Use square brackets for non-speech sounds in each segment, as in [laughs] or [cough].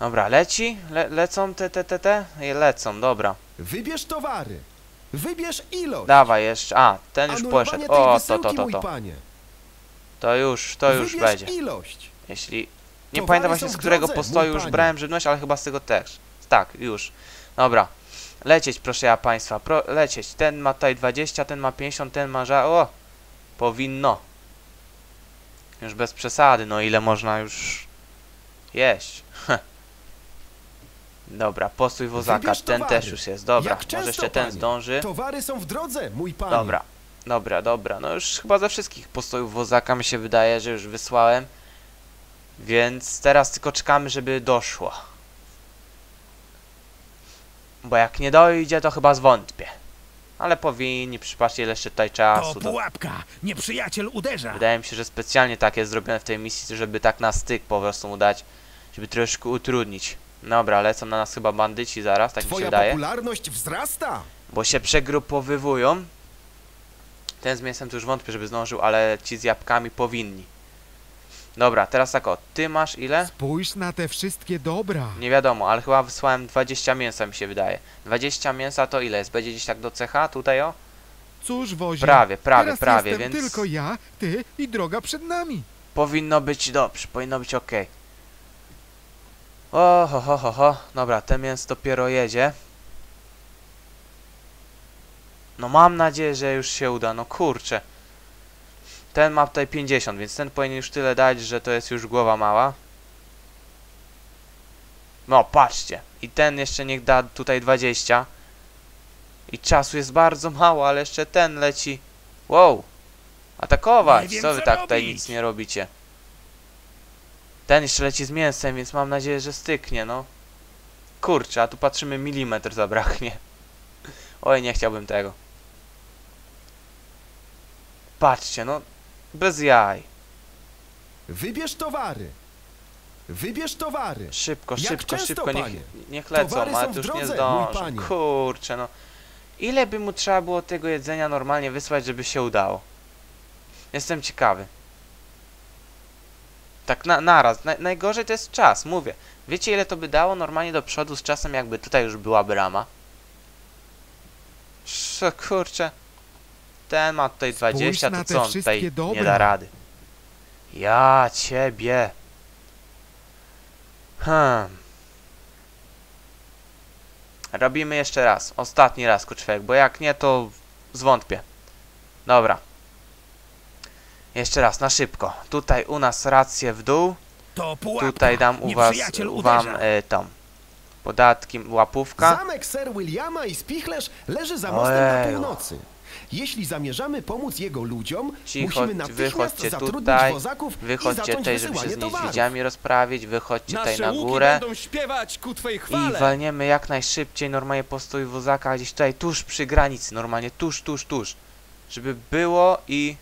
Dobra, leci? Le lecą te, te, te, te? Lecą, dobra. Wybierz towary. Wybierz ilość. Dawaj jeszcze. A, ten już poszedł. O, to, to, to, to. panie. To już, to już Wybierz będzie. ilość. Jeśli... Nie Towary pamiętam właśnie z którego drodze, postoju już brałem żywność, ale chyba z tego też. Tak, już. Dobra. Lecieć, proszę ja państwa. Pro lecieć. Ten ma tutaj 20, ten ma 50, ten ma ża... O! Powinno. Już bez przesady, no ile można już jeść. Dobra, postój wozaka, Wybierz ten towary. też już jest. Dobra, Jak może jeszcze ten panie? zdąży. Towary są w drodze, mój panie. Dobra, dobra, dobra. No już chyba ze wszystkich postojów wozaka mi się wydaje, że już wysłałem. Więc teraz tylko czekamy, żeby doszło. Bo jak nie dojdzie, to chyba zwątpię. Ale powinni, przypatrzcie ile jeszcze tutaj czasu. To pułapka! Nieprzyjaciel uderza! wydaje mi się, że specjalnie tak jest zrobione w tej misji, żeby tak na styk po prostu mu dać. Żeby troszkę utrudnić. Dobra, lecą na nas chyba bandyci zaraz, tak mi się Twoja wydaje. popularność wzrasta. Bo się przegrupowywują. Ten z mięsem to już wątpię, żeby zdążył, ale ci z jabłkami powinni. Dobra, teraz tak o, ty masz ile? Spójrz na te wszystkie dobra. Nie wiadomo, ale chyba wysłałem 20 mięsa mi się wydaje. 20 mięsa to ile jest? Będzie gdzieś tak do cecha tutaj o? Cóż, wozie. Prawie, prawie, teraz prawie, więc tylko ja, ty i droga przed nami. powinno być dobrze, powinno być ok. O, ho, ho, ho, ho. Dobra, ten mięso dopiero jedzie. No mam nadzieję, że już się uda, no kurczę. Ten ma tutaj 50, więc ten powinien już tyle dać, że to jest już głowa mała. No, patrzcie. I ten jeszcze niech da tutaj 20. I czasu jest bardzo mało, ale jeszcze ten leci. Wow. Atakować. Co wy tak tutaj nic nie robicie? Ten jeszcze leci z mięsem, więc mam nadzieję, że styknie, no. Kurczę, a tu patrzymy milimetr zabraknie. [laughs] Oj, nie chciałbym tego. Patrzcie, no. Bez jaj. Wybierz towary. Wybierz towary. Szybko, Jak szybko, często, szybko, niech, panie? niech lecą, ale już nie drodze, zdążą. panie. Kurczę, no. Ile by mu trzeba było tego jedzenia normalnie wysłać, żeby się udało? Jestem ciekawy. Tak na, naraz. Na, najgorzej to jest czas, mówię. Wiecie ile to by dało normalnie do przodu z czasem, jakby tutaj już była brama? Sz, kurczę. Ten ma tutaj Spójrz 20, na to co on tutaj nie dobra. da rady? Ja ciebie. Hmm. Robimy jeszcze raz. Ostatni raz, kurczwek, bo jak nie, to zwątpię. Dobra. Jeszcze raz, na szybko. Tutaj u nas rację w dół. To pułapka! Tutaj dam u was Nieprzyjaciel wam e, tą. Podatki, łapówka. Zamek Sir Williama i Spichlerz leży za mostem na północy. Jeśli zamierzamy pomóc jego ludziom, Cicho, musimy natychmiast wychodźcie zatrudnić tutaj. wozaków i Wychodźcie tutaj, żeby się z niedźwiedziami rozprawić. Wychodźcie tutaj Nasze na łuki górę. będą śpiewać ku twej I walniemy jak najszybciej normalnie postój wozaka gdzieś tutaj tuż przy granicy, normalnie tuż, tuż, tuż. Żeby było i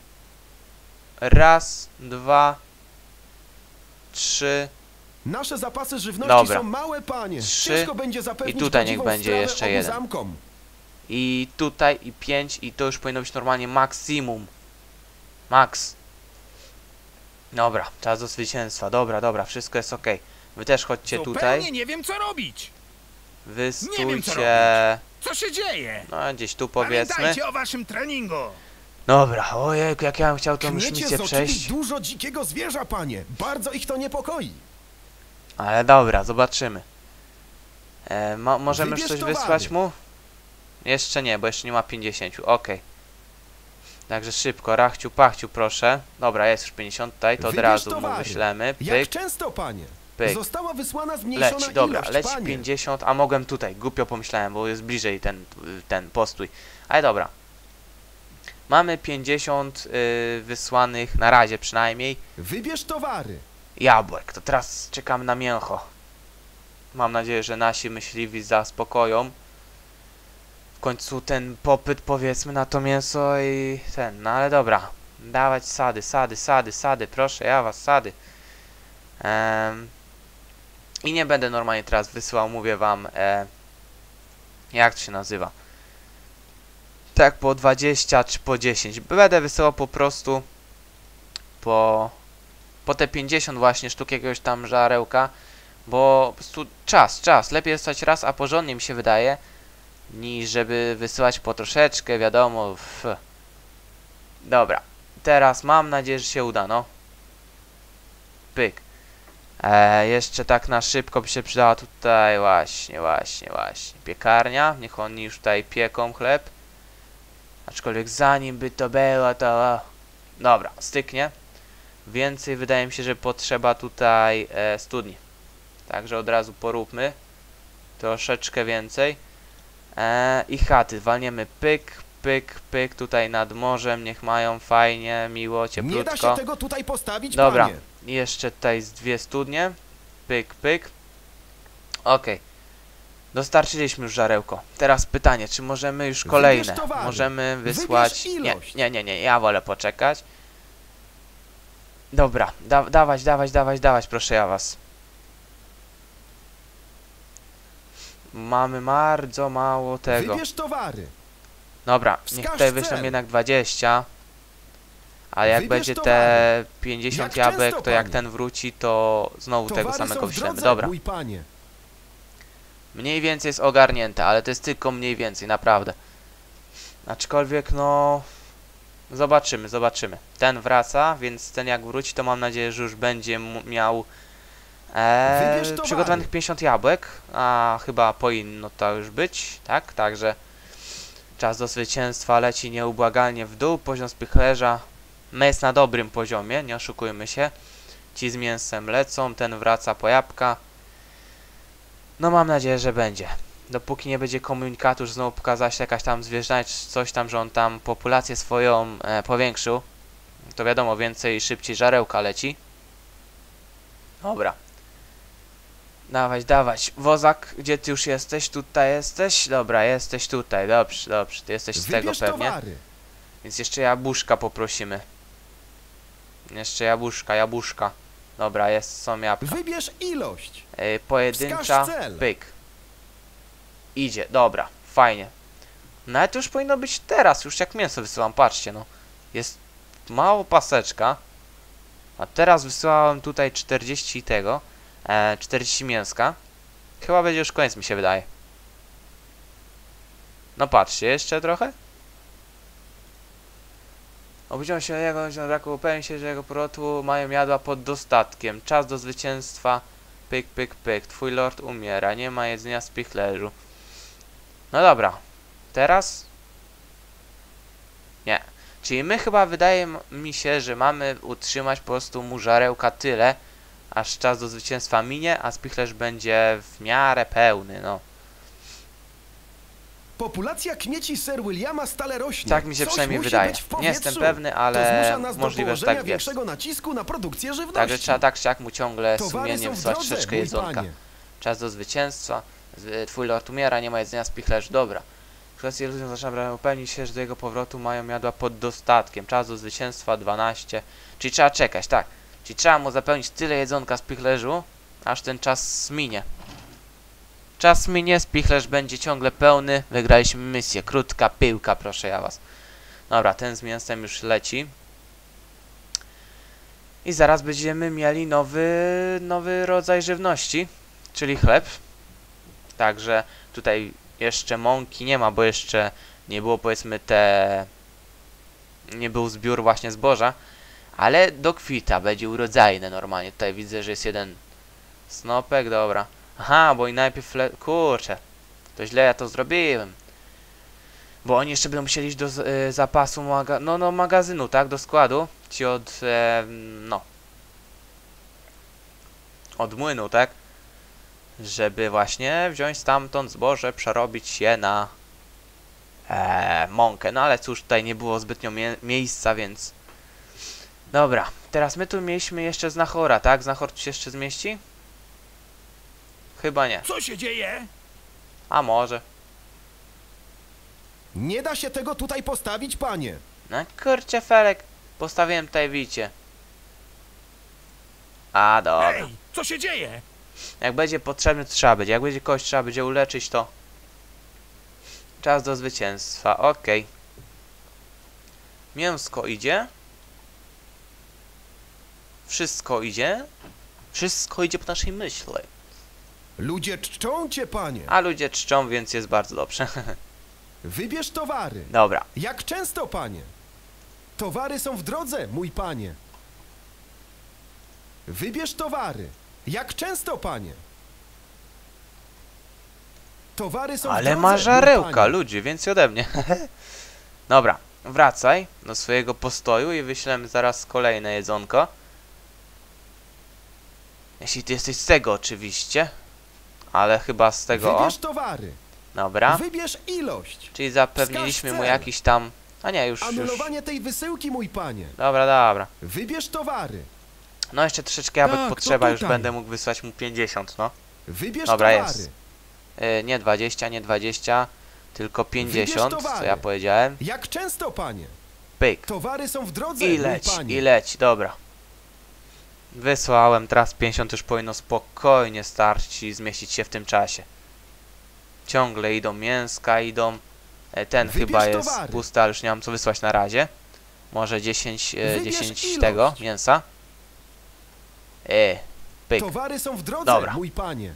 raz, dwa, trzy Nasze zapasy żywności Dobra. są małe, panie. Trzy. Ciężko będzie zapewnić I tutaj niech będzie jeszcze jeden. zamkom. i tutaj i pięć i to już powinno być normalnie maksimum. Max. Dobra, czas do zwycięstwa. Dobra, dobra, wszystko jest ok. Wy też chodźcie Zupełnie tutaj. nie wiem co robić! Wy nie wiem, co stójcie. Co się dzieje? No gdzieś tu powiedzmy. Pamiętajcie o waszym treningu! Dobra, ojejku, jak ja bym chciał tą misję przejść. dużo dzikiego zwierza, panie. Bardzo ich to niepokoi. Ale dobra, zobaczymy. E, mo możemy już Wybierz coś towary. wysłać mu? Jeszcze nie, bo jeszcze nie ma 50. Okej. Także szybko, rachciu, pachciu, proszę. Dobra, jest już 50 tutaj, to od Wybierz razu mu towary. wyślemy. Jak Pyk, często, panie? pyk. Została wysłana zmniejszona Leci, dobra, ilość, leci panie. 50, a mogłem tutaj. Głupio pomyślałem, bo jest bliżej ten, ten postój. Ale dobra. Mamy 50 y, wysłanych, na razie przynajmniej, Wybierz towary. jabłek. To teraz czekamy na mięcho. Mam nadzieję, że nasi myśliwi zaspokoją. W końcu ten popyt powiedzmy na to mięso i ten, no ale dobra. Dawać sady, sady, sady, sady, proszę, ja was, sady. Em, I nie będę normalnie teraz wysyłał, mówię wam, e, jak to się nazywa. Tak po 20 czy po 10. Będę wysyłał po prostu po po te 50 właśnie sztuk jakiegoś tam żarełka, Bo po prostu czas, czas. Lepiej dostać raz, a porządnie mi się wydaje, niż żeby wysyłać po troszeczkę, wiadomo. Dobra, teraz mam nadzieję, że się uda, no. Pyk. E, jeszcze tak na szybko by się przydała tutaj, właśnie, właśnie, właśnie. Piekarnia, niech oni już tutaj pieką chleb. Aczkolwiek zanim by to było, to... Dobra, styknie. Więcej wydaje mi się, że potrzeba tutaj e, studni. Także od razu poróbmy. Troszeczkę więcej. E, I chaty. Walniemy pyk, pyk, pyk tutaj nad morzem. Niech mają fajnie, miło, Nie da cieplutko. się tego tutaj postawić, Dobra. panie. Jeszcze tutaj z dwie studnie. Pyk, pyk. Okej. Dostarczyliśmy już żarełko. Teraz pytanie, czy możemy już kolejne? Możemy wysłać... Nie, nie, nie, nie, ja wolę poczekać. Dobra, da dawać, dawać, dawać, dawać, proszę ja was. Mamy bardzo mało tego. Wybierz towary. Dobra, niech tutaj cel. jednak 20. A jak Wybierz będzie te towary. 50 Jak jabłek, często, to jak ten wróci, to znowu tego Towary samego są w wyślemy. Dobra, mój panie. Mniej więcej jest ogarnięte, ale to jest tylko mniej więcej, naprawdę. Aczkolwiek, no... Zobaczymy, zobaczymy. Ten wraca, więc ten jak wróci, to mam nadzieję, że już będzie miał e, przygotowanych 50 jabłek, a chyba powinno to już być, tak? Także czas do zwycięstwa leci nieubłagalnie w dół, poziom spychlerza my jest na dobrym poziomie, nie oszukujmy się. Ci z mięsem lecą, ten wraca po jabłka. No mam nadzieję, że będzie. Dopóki nie będzie komunikatu, że znowu pokazała się jakaś tam zwierzęta, czy coś tam, że on tam populację swoją e, powiększył, to wiadomo, więcej szybciej żarełka leci. Dobra. Dawać, dawać. Wozak, gdzie ty już jesteś? Tutaj jesteś? Dobra, jesteś tutaj. Dobrze, dobrze. Ty jesteś z tego pewnie. Więc jeszcze jabłuszka poprosimy. Jeszcze jabłuszka, jabłuszka. Dobra, jest, są jabłka. Wybierz ilość. Yy, pojedyncza, pyk. Idzie, dobra, fajnie. No ale to już powinno być teraz, już jak mięso wysyłam, patrzcie no. Jest mało paseczka. A teraz wysyłałem tutaj 40 tego, e, 40 mięska. Chyba będzie już koniec mi się wydaje. No patrzcie, jeszcze trochę. Obudziłem się jego, że braku upewnień się, że jego powrotu mają jadła pod dostatkiem. Czas do zwycięstwa. Pyk, pyk, pyk. Twój lord umiera. Nie ma jedzenia z pichlerzu. No dobra. Teraz? Nie. Czyli my chyba wydaje mi się, że mamy utrzymać po prostu mu żarełka tyle, aż czas do zwycięstwa minie, a spichlerz będzie w miarę pełny, no. Populacja kmieci Sir Williama stale rośnie. Tak mi się Coś przynajmniej wydaje. Nie jestem pewny, ale możliwe, że tak jest. nacisku na produkcję żywności. Także trzeba tak jak mu ciągle w wysłać troszeczkę jedzonka. Czas do zwycięstwa. Z- Twój lord umiera, nie ma jedzenia z pichlerz. Dobra. Kwestie ludziom zaczyna upewnić się, że do jego powrotu mają jadła pod dostatkiem. Czas do zwycięstwa 12. Czyli trzeba czekać, tak. Czyli trzeba mu zapełnić tyle jedzonka z pichlerzu, aż ten czas minie. Czas minie, spichlerz będzie ciągle pełny. Wygraliśmy misję. Krótka piłka, proszę ja was. Dobra, ten z mięsem już leci. I zaraz będziemy mieli nowy, nowy rodzaj żywności, czyli chleb. Także tutaj jeszcze mąki nie ma, bo jeszcze nie było powiedzmy te... Nie był zbiór właśnie zboża. Ale do kwita będzie urodzajne normalnie. Tutaj widzę, że jest jeden snopek, dobra. Aha, bo i najpierw... Le... Kurczę, to źle ja to zrobiłem. Bo oni jeszcze będą musieli iść do y, zapasu maga... no, no, magazynu, tak? Do składu. Ci od... E, no. Od młynu, tak? Żeby właśnie wziąć stamtąd zboże, przerobić je na e, mąkę. No ale cóż, tutaj nie było zbytnio mie miejsca, więc... Dobra, teraz my tu mieliśmy jeszcze znachora, tak? Znachor tu się jeszcze zmieści? Chyba nie. Co się dzieje? A może. Nie da się tego tutaj postawić, panie. No kurczę Felek, postawiłem tutaj wicie. A dobra. Ej, co się dzieje? Jak będzie potrzebny, to trzeba będzie. Jak będzie kogoś trzeba będzie uleczyć, to czas do zwycięstwa. Okej. Mięsko idzie. Wszystko idzie. Wszystko idzie po naszej myśli. Ludzie czczą cię, panie. A ludzie czczą, więc jest bardzo dobrze. [laughs] Wybierz towary. Dobra. Jak często, panie? Towary są w drodze, mój panie. Wybierz towary. Jak często, panie? Towary są w Ale drodze, ma żarełka, panie. ludzi, więcej ode mnie. [laughs] Dobra, wracaj do swojego postoju i wyślemy zaraz kolejne jedzonko. Jeśli ty jesteś z tego oczywiście. Ale chyba z tego. Wybierz towary. Dobra. Wybierz ilość. Czyli zapewniliśmy mu jakiś tam... A nie, już, już. Anulowanie tej wysyłki, mój panie. Dobra, dobra. Wybierz towary. No jeszcze troszeczkę jabłek Tak, potrzeba, już będę mógł wysłać mu 50, no. Wybierz Dobra, towary. jest. Yy, nie 20, nie 20, tylko 50, co ja powiedziałem. Jak często, panie? Pyk. Towary są w drodze, I panie. i leć, dobra. Wysłałem, teraz 50 już powinno spokojnie starczyć i zmieścić się w tym czasie. Ciągle idą mięska, idą. E, Ten Wybierz chyba jest towary. pusty, ale już nie mam co wysłać na razie. Może 10, e, Wybierz 10 ilość. tego mięsa. E, pyk. Towary są w drodze, Dobra. mój panie.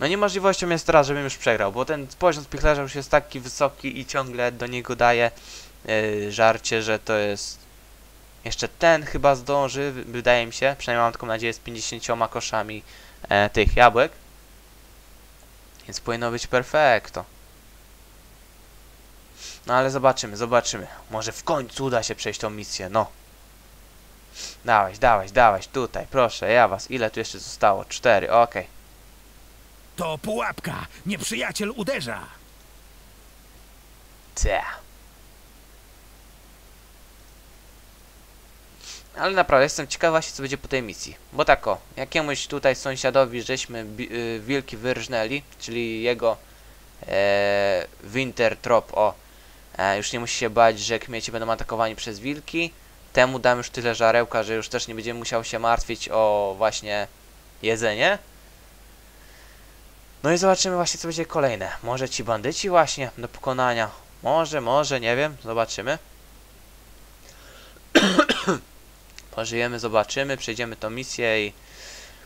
No niemożliwością jest teraz, żebym już przegrał, bo ten poziom spichlerza już jest taki wysoki i ciągle do niego daje yy, żarcie, że to jest... Jeszcze ten chyba zdąży, wy- wydaje mi się, przynajmniej mam taką nadzieję z 50 koszami e, tych jabłek. Więc powinno być perfekto. No ale zobaczymy, zobaczymy. Może w końcu uda się przejść tą misję, no. Dawaj, dawaj, dawaj, tutaj, proszę, ja was. Ile tu jeszcze zostało? Cztery, okej. To pułapka. Nieprzyjaciel uderza. Cia. Ale naprawdę jestem ciekaw właśnie co będzie po tej misji. Bo tak o, jakiemuś tutaj sąsiadowi żeśmy y, wilki wyrżnęli, czyli jego e, Winter Trop, o. E, już nie musi się bać, że kmieci będą atakowani przez wilki. Temu dam już tyle żarełka, że już też nie będzie musiał się martwić o właśnie jedzenie. No i zobaczymy właśnie co będzie kolejne. Może ci bandyci właśnie do pokonania. Może, może, nie wiem. Zobaczymy. Pożyjemy, zobaczymy, przejdziemy tą misję i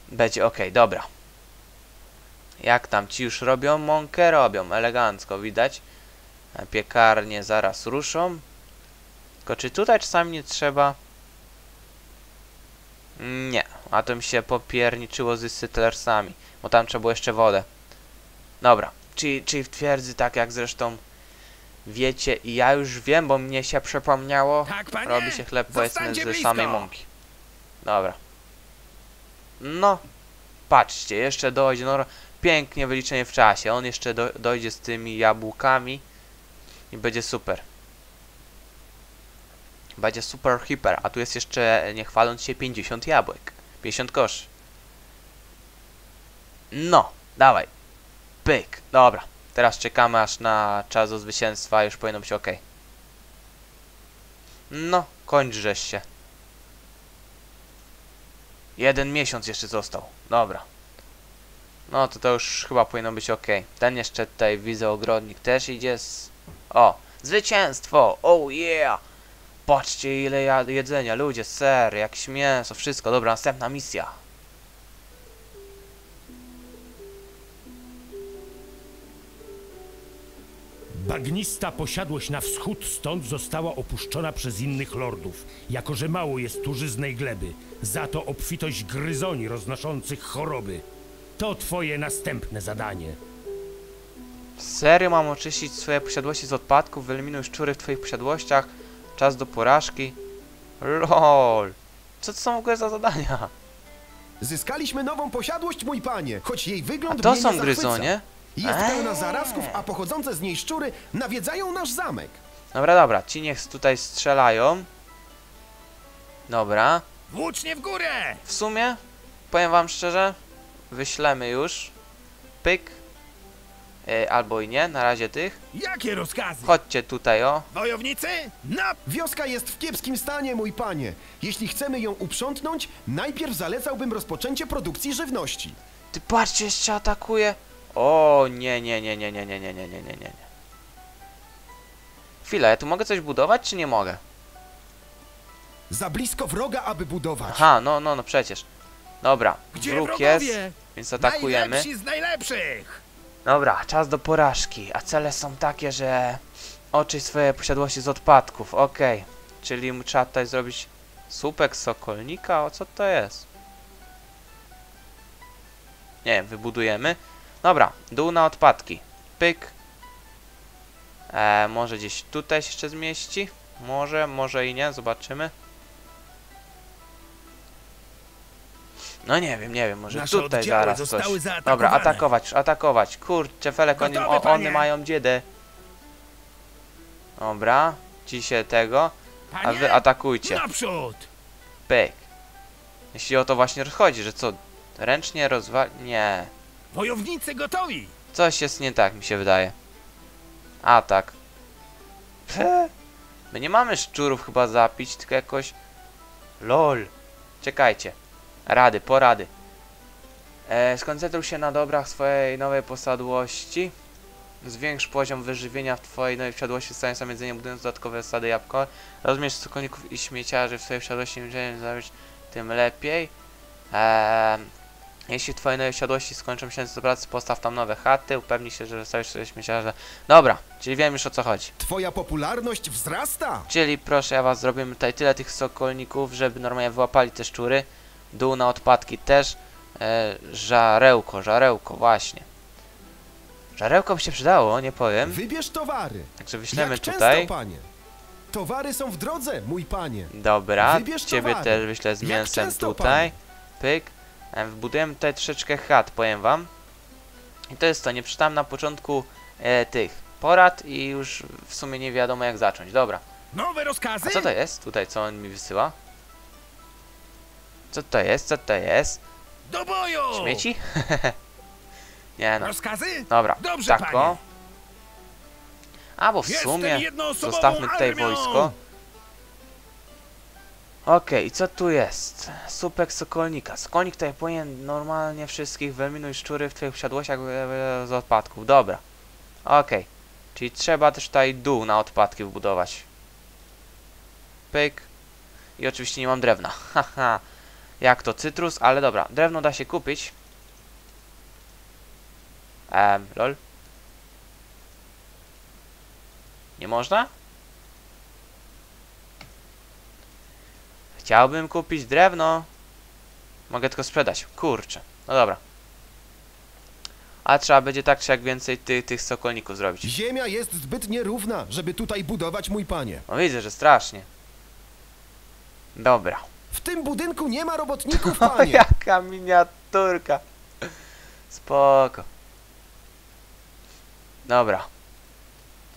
będzie ok, dobra. Jak tam ci już robią? Mąkę robią, elegancko widać. Piekarnie zaraz ruszą. Tylko czy tutaj czasami nie trzeba? Nie, a to mi się popierniczyło z Settlersami, bo tam trzeba było jeszcze wodę. Dobra, czyli, czyli w twierdzy, tak jak zresztą wiecie i ja już wiem, bo mnie się przypomniało, Tak, robi się chleb powiedzmy z blisko. samej mąki. Dobra. No, patrzcie, jeszcze dojdzie, no pięknie wyliczenie w czasie, on jeszcze do, dojdzie z tymi jabłkami i będzie super. Będzie super hiper, a tu jest jeszcze, nie chwaląc się, 50 jabłek. 50 kosz. No, dawaj. Pyk, dobra. Teraz czekamy aż na czas do zwycięstwa, już powinno być ok. No, kończżeś się. Jeden miesiąc jeszcze został. Dobra. No to to już chyba powinno być ok. Ten jeszcze tutaj widzę ogrodnik też idzie z... O! Zwycięstwo! Oh yeah! Patrzcie ile jedzenia, ludzie, ser, jakieś mięso, wszystko. Dobra, następna misja. Bagnista posiadłość na wschód stąd została opuszczona przez innych lordów, jako że mało jest tu żyznej gleby, za to obfitość gryzoni roznoszących choroby. To twoje następne zadanie. Serio mam oczyścić swoje posiadłości z odpadków, wyeliminuj szczury w twoich posiadłościach, czas do porażki. LOL. Co to są w ogóle za zadania? Zyskaliśmy nową posiadłość, mój panie, choć jej A wygląd to mnie są nie zachwyca. Jest Eee. pełna zarazków, a pochodzące z niej szczury nawiedzają nasz zamek. Dobra, dobra, ci niech tutaj strzelają. Dobra. Włócznie w górę! W sumie, powiem wam szczerze, wyślemy już. Pyk. E, albo i nie, na razie tych. Jakie rozkazy? Chodźcie tutaj, o. Wojownicy? Na... Wioska jest w kiepskim stanie, mój panie. Jeśli chcemy ją uprzątnąć, najpierw zalecałbym rozpoczęcie produkcji żywności. Ty patrzcie, jeszcze atakuje. O, nie, nie, nie, nie, nie, nie, nie, nie, nie, nie, nie. Chwilę, ja tu mogę coś budować, czy nie mogę? Za blisko wroga, aby budować. Aha, no, no, no przecież. Dobra, Gdzie wróg jest, Więc atakujemy. Najlepsi z najlepszych! Dobra, czas do porażki. A cele są takie, że oczyść swoje posiadłości z odpadków. Okej. Czyli mu trzeba tutaj zrobić słupek sokolnika? O co to jest? Nie wiem, wybudujemy. Dobra, dół na odpadki. Pyk. E, może gdzieś tutaj się jeszcze zmieści? Może, może i nie, zobaczymy. No nie wiem, nie wiem, może Nasze tutaj zaraz coś. Dobra, atakować, atakować. Kurczę, Felek, oni, o, one mają dziedę. Dobra, ci się tego, a wy atakujcie. naprzód! Pyk. Jeśli o to właśnie chodzi, że co, ręcznie rozwal... Nie. Wojownicy gotowi! Coś jest nie tak, mi się wydaje. Atak. Pe. My nie mamy szczurów chyba zapić, tylko jakoś... LOL. Czekajcie. Rady, porady. E, skoncentruj się na dobrach swojej nowej posadłości. Zwiększ poziom wyżywienia w twojej nowej posiadłości, stając sam jedzenie, budując dodatkowe sady jabłko. Rozmiesz sokolników i śmieciarzy w swojej posiadłości, im zarobić, tym lepiej. Eee, jeśli twoje nowe posiadłości skończą miesiące do pracy, postaw tam nowe chaty, upewnij się, że zostawisz sobie śmieciarze. Dobra, czyli wiem już o co chodzi. Twoja popularność wzrasta. Czyli proszę ja was, zrobimy tutaj tyle tych sokolników, żeby normalnie wyłapali te szczury. Dół na odpadki też. E, żarełko, żarełko, właśnie. Żarełko by się przydało, nie powiem. Wybierz towary. Także wyślemy Jak tutaj. często, panie? Towary są w drodze, mój panie. Dobra, Wybierz ciebie towary. też wyślę z Jak mięsem często, tutaj. Pyk. E, Wbudujemy tutaj troszeczkę chat, powiem wam. I to jest to, nie przeczytałem na początku e, tych porad i już w sumie nie wiadomo jak zacząć. Dobra. Nowe rozkazy? A co to jest tutaj, co on mi wysyła? Co to jest? Co to jest? Do boju! Śmieci? [laughs] nie no. Rozkazy? Dobra, Dobrze, tako. panie. A bo w sumie zostawmy tutaj wojsko. Okej, i co tu jest? Supek Sokolnika. Sokolnik tutaj powinien normalnie wszystkich wyeliminuj szczury w twoich posiadłościach e, z odpadków. Dobra. Okej. Czyli trzeba też tutaj dół na odpadki wbudować. Pyk. I oczywiście nie mam drewna. [laughs] Haha. Jak to cytrus, ale dobra. Drewno da się kupić. Ehm, lol. Nie można? Chciałbym kupić drewno. Mogę tylko sprzedać. Kurczę. No dobra. A trzeba będzie tak czy jak więcej ty, tych sokolników zrobić. Ziemia jest zbyt nierówna, żeby tutaj budować, mój panie. No widzę, że strasznie. Dobra. W tym budynku nie ma robotników, [laughs] O, panie. jaka miniaturka. Spoko. Dobra.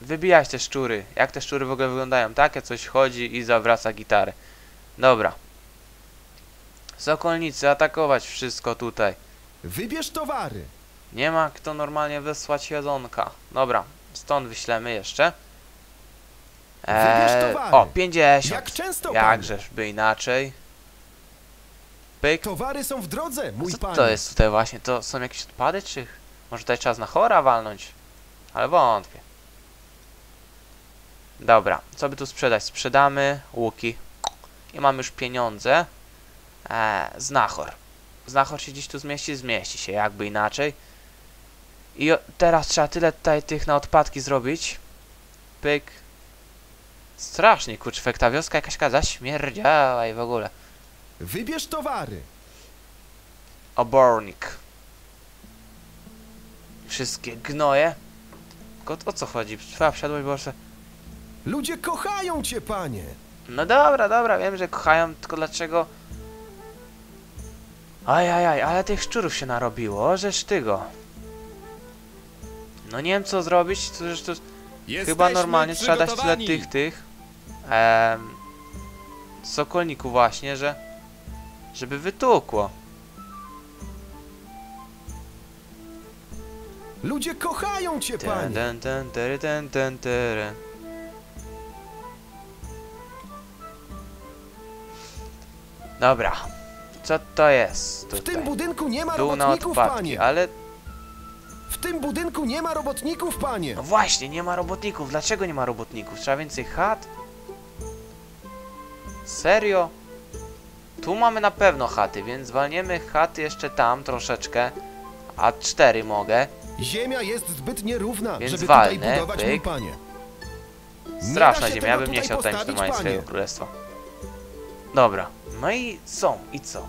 Wybijać te szczury. Jak te szczury w ogóle wyglądają? Takie coś chodzi i zawraca gitarę. Dobra. Sokolnicy, atakować wszystko tutaj. Wybierz towary. Nie ma kto normalnie wysłać jedzonka. Dobra, stąd wyślemy jeszcze. Wybierz Eee, o, 50. Jak często? Jakżeż by inaczej. Pyk. Towary są w drodze, mój Co panie. to jest tutaj właśnie? To są jakieś odpady, czy... Może tutaj czas na chora walnąć? Ale wątpię. Dobra, co by tu sprzedać? Sprzedamy łuki. I mamy już pieniądze. Eee, znachor. Znachor się gdzieś tu zmieści? Zmieści się, jakby inaczej. I teraz trzeba tyle tutaj tych na odpadki zrobić. Pyk. Strasznie, kurczę, ta wioska jakaś kaza śmierdziała i w ogóle. Wybierz towary. obornik. Wszystkie gnoje. Tylko o co chodzi? Trwa wsiadłość, bo. Ludzie kochają cię, panie. No dobra, dobra, wiem, że kochają, tylko dlaczego... Ajajaj, ale tych szczurów się narobiło, żeż ty go. No nie wiem co zrobić, to zresztą chyba normalnie trzeba dać tyle tych, tych... Em, sokolników właśnie, że... Żeby wytukło. Ludzie kochają cię, Ten, panie. ten, ten, tery, ten, ten, tery. Dobra. Co to jest W tutaj? tym budynku nie ma Dół robotników, odpadki, panie. ale... W tym budynku nie ma robotników, panie. No właśnie, nie ma robotników. Dlaczego nie ma robotników? Trzeba więcej chat? Serio? Tu mamy na pewno chaty, więc zwalniemy chaty jeszcze tam troszeczkę. a cztery mogę. Ziemia jest zbyt nierówna, Więc żeby walnę, tutaj budować, mój panie. Nie Straszna ziemia, ja bym nie chciał tańczyć panie. swojego królestwa. Dobra, no i są, i co?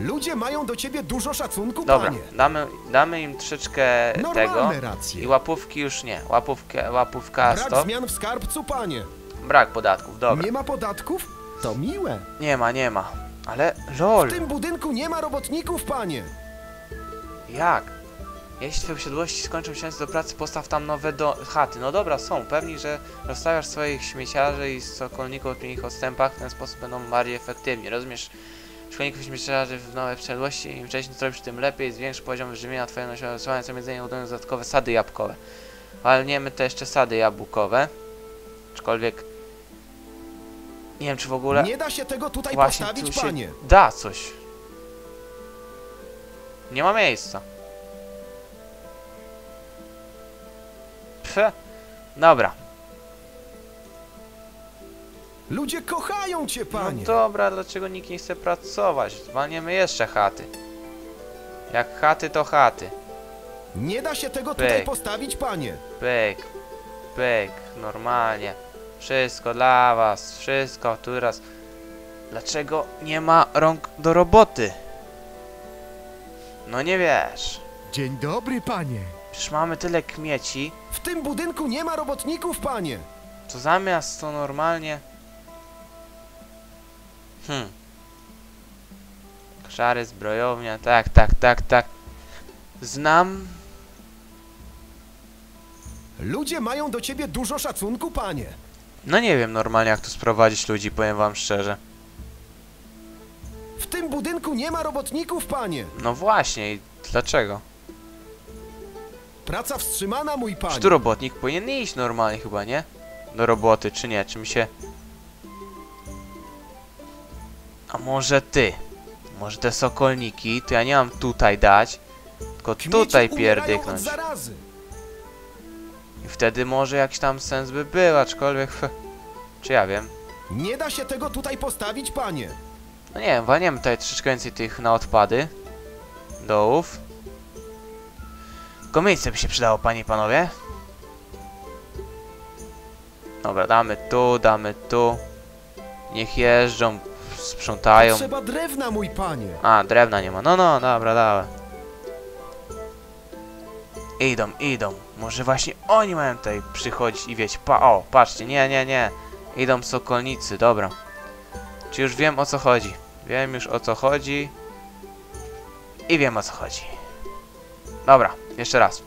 Ludzie mają do ciebie dużo szacunku, Dobra, panie. damy, damy im troszeczkę tego. racje. I łapówki już nie. Łapówkę, łapówka Brak 100. zmian w skarbcu, panie. Brak podatków, dobra. Nie ma podatków? To miłe. Nie ma, nie ma. Ale lol, W tym budynku nie ma robotników, panie. jak? Jeśli twoje posiadłości skończą się do pracy, postaw tam nowe do chaty. No dobra, są. Pewni, że rozstawiasz swoich śmieciarzy i sokolników w ich odstępach, w ten sposób będą bardziej efektywni. Rozumiesz? Szkolników śmieciarzy w nowe posiadłości, im wcześniej zrobisz tym lepiej, zwiększ poziom wyżywienia twojego nosiła, wysłając jedzenie, udając dodatkowe sady jabłkowe. Walniemy te jeszcze sady jabłkowe. Aczkolwiek... Nie wiem, czy w ogóle... Nie da się tego tutaj Właśnie postawić, tu panie. da coś. Nie ma miejsca. Pfe. Dobra. Ludzie kochają cię, panie. No dobra, dlaczego nikt nie chce pracować? Zwalniemy jeszcze chaty. Jak chaty, to chaty. Nie da się tego tutaj Pyk. postawić, panie. Pyk, pyk, normalnie. Wszystko dla was, wszystko tu raz. Dlaczego nie ma rąk do roboty? No nie wiesz. Dzień dobry, panie. Przecież mamy tyle kmieci, W tym budynku nie ma robotników, panie. to zamiast to normalnie... Hmm. Krzary, zbrojownia, tak, tak, tak, tak. Znam... Ludzie mają do ciebie dużo szacunku, panie. No nie wiem normalnie jak tu sprowadzić ludzi, powiem wam szczerze. W tym budynku nie ma robotników, panie. No właśnie, i dlaczego? Praca wstrzymana, mój panie. Czy tu robotnik powinien iść normalnie chyba, nie? Do roboty, czy nie? Czy mi się... A może ty? Może te sokolniki, to ja nie mam tutaj dać, tylko Kmieci tutaj pierdyknąć. I wtedy może jakiś tam sens by był, aczkolwiek... [laughs] Czy ja wiem? Nie da się tego tutaj postawić, panie. No nie wiem, walniemy tutaj troszeczkę więcej tych na odpady. Dołów. Tylko miejsce by się przydało, panie i panowie. Dobra, damy tu, damy tu. Niech jeżdżą, sprzątają. Trzeba drewna, mój panie. A, drewna nie ma. No, no, dobra, dobra. Idą, idą. Może właśnie oni mają tutaj przychodzić i wiecie, pa, o, patrzcie, nie, nie, nie. Idą sokolnicy, dobra. Czy już wiem o co chodzi? Wiem już o co chodzi. I wiem o co chodzi. Dobra, jeszcze raz.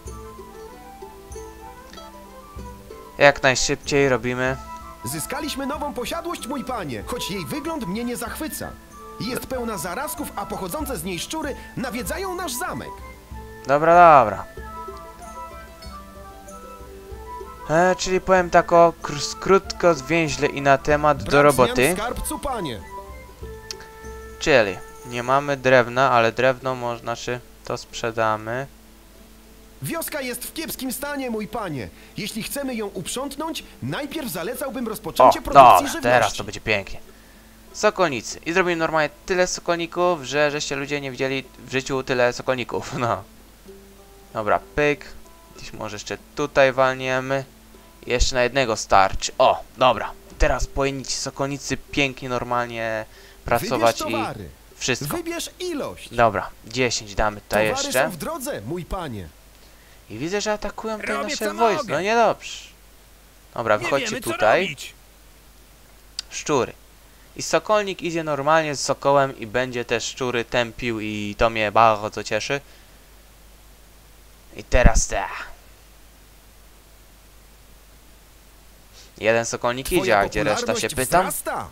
Jak najszybciej robimy. Zyskaliśmy nową posiadłość, mój panie, choć jej wygląd mnie nie zachwyca. Jest pełna zarazków, a pochodzące z niej szczury nawiedzają nasz zamek. Dobra, dobra. E, czyli powiem tak o kr- krótko, zwięźle i na temat do Brak roboty. zmian w skarbcu, panie. Czyli nie mamy drewna, ale drewno można, czy to sprzedamy. Wioska jest w kiepskim stanie, mój panie. Jeśli chcemy ją uprzątnąć, najpierw zalecałbym O, rozpoczęcie produkcji dobra, teraz to będzie pięknie. Sokolnicy. I zrobimy normalnie tyle sokolników, że żeście ludzie nie widzieli w życiu tyle sokolników, [laughs] no. Dobra, pyk. Gdzieś może jeszcze tutaj walniemy. Jeszcze na jednego starczy. O, dobra. Teraz powinni ci sokolnicy pięknie, normalnie pracować i wszystko. Wybierz ilość. Dobra, 10 damy tutaj Towary jeszcze. są w drodze, mój panie. I widzę, że atakują Robię, nasze co wojsko. mogę. No niedobrze. Dobra, Nie wychodźcie wiemy, co tutaj. robić. Szczury. I Sokolnik idzie normalnie z Sokołem i będzie te szczury tępił i to mnie bardzo cieszy. I teraz te. Jeden Sokolnik Twoja idzie, a gdzie reszta popularność się pytam? wzrasta.